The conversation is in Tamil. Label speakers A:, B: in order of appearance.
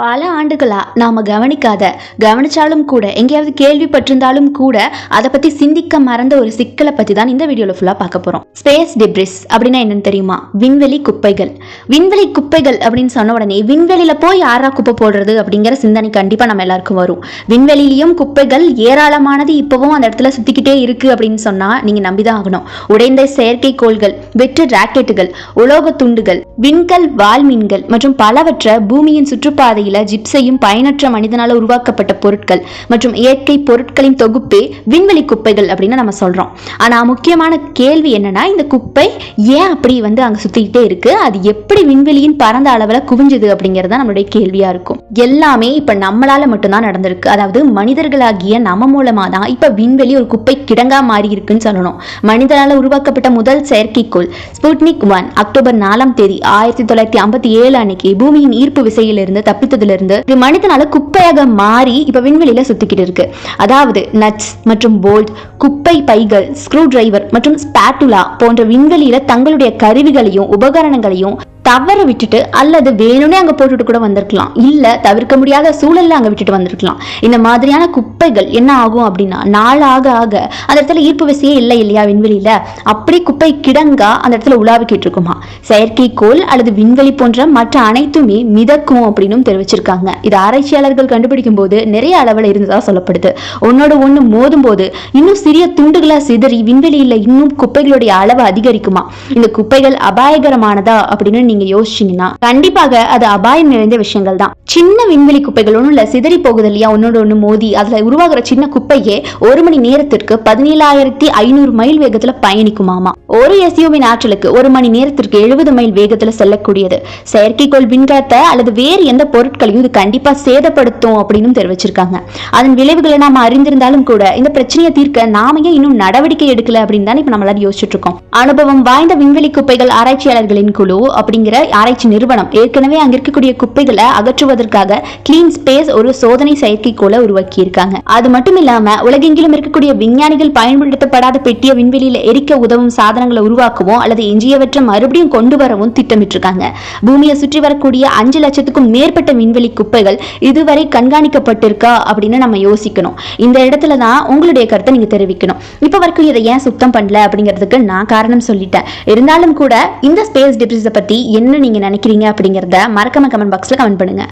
A: பல ஆண்டுகளா நாம கவனிக்காத கவனிச்சாலும் கூட எங்கேயாவது கேள்விப்பட்டிருந்தாலும் கூட அதை பத்தி சிந்திக்க மறந்த ஒரு சிக்கலை பத்தி தான் இந்த வீடியோல ஃபுல்லா பார்க்க போறோம். ஸ்பேஸ் டிப்ரிஸ் அப்படின்னா என்னன்னு தெரியுமா? விண்வெளி குப்பைகள். விண்வெளி குப்பைகள் அப்படின்னு சொன்ன உடனே விண்வெளியில போய் யாரா குப்பை போடுறது அப்படிங்கிற சிந்தனை கண்டிப்பா நம்ம எல்லாருக்கும் வரும். விண்வெளியிலையும் குப்பைகள் ஏராளமானது இப்பவும் அந்த இடத்துல சுத்திக்கிட்டே இருக்கு அப்படின்னு சொன்னா நீங்க நம்பிதான் ஆகணும். உடைந்த செயற்கைக்கோள்கள் வெற்று ராக்கெட்டுகள் உலோக துண்டுகள் விண்கல் வால்மீன்கள் மற்றும் பலவற்றை பூமியின் சுற்றுப்பாதையில் ஜிப்சையும் பயனற்ற மனிதனால உருவாக்கப்பட்ட பொருட்கள் மற்றும் இயற்கை பொருட்களின் தொகுப்பே விண்வெளி குப்பைகள் அப்படின்னு நம்ம சொல்றோம். ஆனா முக்கியமான கேள்வி என்னன்னா இந்த குப்பை ஏன் அப்படி வந்து அங்க சுத்திக்கிட்டே இருக்கு? அது எப்படி விண்வெளியின் பரந்த அளவுல குவிஞ்சுது அப்படிங்கிறது தான் நம்மளுடைய கேள்வியா இருக்கும். எல்லாமே இப்ப நம்மளால மட்டும்தான் நடந்திருக்கு. அதாவது மனிதர்களாகிய நம்ம மூலமா தான் இப்ப விண்வெளி ஒரு குப்பை கிடங்கா மாறி இருக்குன்னு சொல்லணும். மனிதனால உருவாக்கப்பட்ட முதல் செயற்கைக்கோள் ஸ்புட்னிக் ஒன் அக்டோபர் நாலாம் தேதி ஆயிரத்தி தொள்ளாயிரத்தி ஐம்பத்தி ஏழு அன்னைக்கு பூமியின் ஈர்ப்பு விசையிலிருந்து தப்பித்து இருந்து இது மனிதனால குப்பையாக மாறி இப்ப விண்வெளியில சுத்திக்கிட்டு இருக்கு. அதாவது நட்ஸ் மற்றும் போல்ட் குப்பை பைகள் ஸ்க்ரூ டிரைவர் மற்றும் ஸ்பேட்டுலா போன்ற விண்வெளியில தங்களுடைய கருவிகளையும் உபகரணங்களையும் தவற விட்டுட்டு அல்லது வேணும்னே அங்க போட்டுட்டு கூட வந்திருக்கலாம். இல்ல தவிர்க்க முடியாத சூழல்ல அங்க விட்டுட்டு வந்திருக்கலாம். இந்த மாதிரியான குப்பைகள் என்ன ஆகும் அப்படின்னா நாள் ஆக ஆக அந்த இடத்துல ஈர்ப்பு விசையே இல்லை இல்லையா விண்வெளியில? அப்படி குப்பை கிடங்கா அந்த இடத்துல உலாவிக்கிட்டு இருக்குமா? செயற்கைக்கோள் அல்லது விண்வெளி போன்ற மற்ற அனைத்துமே மிதக்கும் அப்படின்னும் தெரிவிச்சிருக்காங்க. இது ஆராய்ச்சியாளர்கள் கண்டுபிடிக்கும் போது நிறைய அளவில் இருந்ததாக சொல்லப்படுது. ஒன்னோட ஒண்ணு மோதும் போது இன்னும் சிறிய துண்டுகளாக சிதறி விண்வெளியில இன்னும் குப்பைகளுடைய அளவு அதிகரிக்குமா? இந்த குப்பைகள் அபாயகரமானதா அப்படின்னு நீங்க யோசிச்சீங்கன்னா கண்டிப்பாக அது அபாயம் நிறைந்த விஷயங்கள் தான் சின்ன விண்வெளி குப்பைகள் ஒன்றும் இல்ல சிதறி போகுது இல்லையா ஒன்னோட ஒண்ணு மோதி அதுல உருவாகிற சின்ன குப்பையே ஒரு மணி நேரத்திற்கு பதினேழாயிரத்தி ஐநூறு மைல் வேகத்துல பயணிக்குமாமா. ஒரு எஸ்யூவின் ஆற்றலுக்கு ஒரு மணி நேரத்திற்கு எழுபது மைல் வேகத்துல செல்லக்கூடியது. செயற்கைக்கோள் விண்கலத்தை அல்லது வேறு எந்த பொருட்களையும் இது கண்டிப்பா சேதப்படுத்தும் அப்படின்னு தெரிவிச்சிருக்காங்க. அதன் விளைவுகளை நாம அறிந்திருந்தாலும் கூட இந்த பிரச்சனையை தீர்க்க நாம ஏன் இன்னும் நடவடிக்கை எடுக்கல அப்படின்னு தான் இப்ப நம்ம எல்லாரும் யோசிச்சுட்டு இருக்கோம். அனுபவம் வாய்ந்த விண்வெளி குப்பைகள் ஆராய்ச்சியாளர்களின் குழு அப்படி அப்படிங்கிற ஆராய்ச்சி நிறுவனம். ஏற்கனவே அங்க இருக்கக்கூடிய குப்பைகளை அகற்றுவதற்காக கிளீன் ஸ்பேஸ் ஒரு சோதனை செயற்கைக்கோளை உருவாக்கி இருக்காங்க அது மட்டும் இல்லாம உலகெங்கிலும் இருக்கக்கூடிய விஞ்ஞானிகள் பயன்படுத்தப்படாத பெட்டிய விண்வெளியில எரிக்க உதவும் சாதனங்களை உருவாக்கவும் அல்லது எஞ்சியவற்றை மறுபடியும் கொண்டு வரவும் திட்டமிட்டிருக்காங்க. பூமியை சுற்றி வரக்கூடிய அஞ்சு லட்சத்துக்கும் மேற்பட்ட விண்வெளி குப்பைகள் இதுவரை கண்காணிக்கப்பட்டிருக்கா அப்படின்னு நம்ம யோசிக்கணும். இந்த இடத்துல தான் உங்களுடைய கருத்தை நீங்க தெரிவிக்கணும். இப்ப வரைக்கும் இதை ஏன் சுத்தம் பண்ணல அப்படிங்கிறதுக்கு நான் காரணம் சொல்லிட்டேன். இருந்தாலும் கூட இந்த ஸ்பேஸ் டிப்ரிஸை பத்தி என்ன நீங்க நினைக்கிறீங்க அப்படிங்கறத மறக்காம கமெண்ட் பாக்ஸ்ல கமெண்ட் பண்ணுங்க.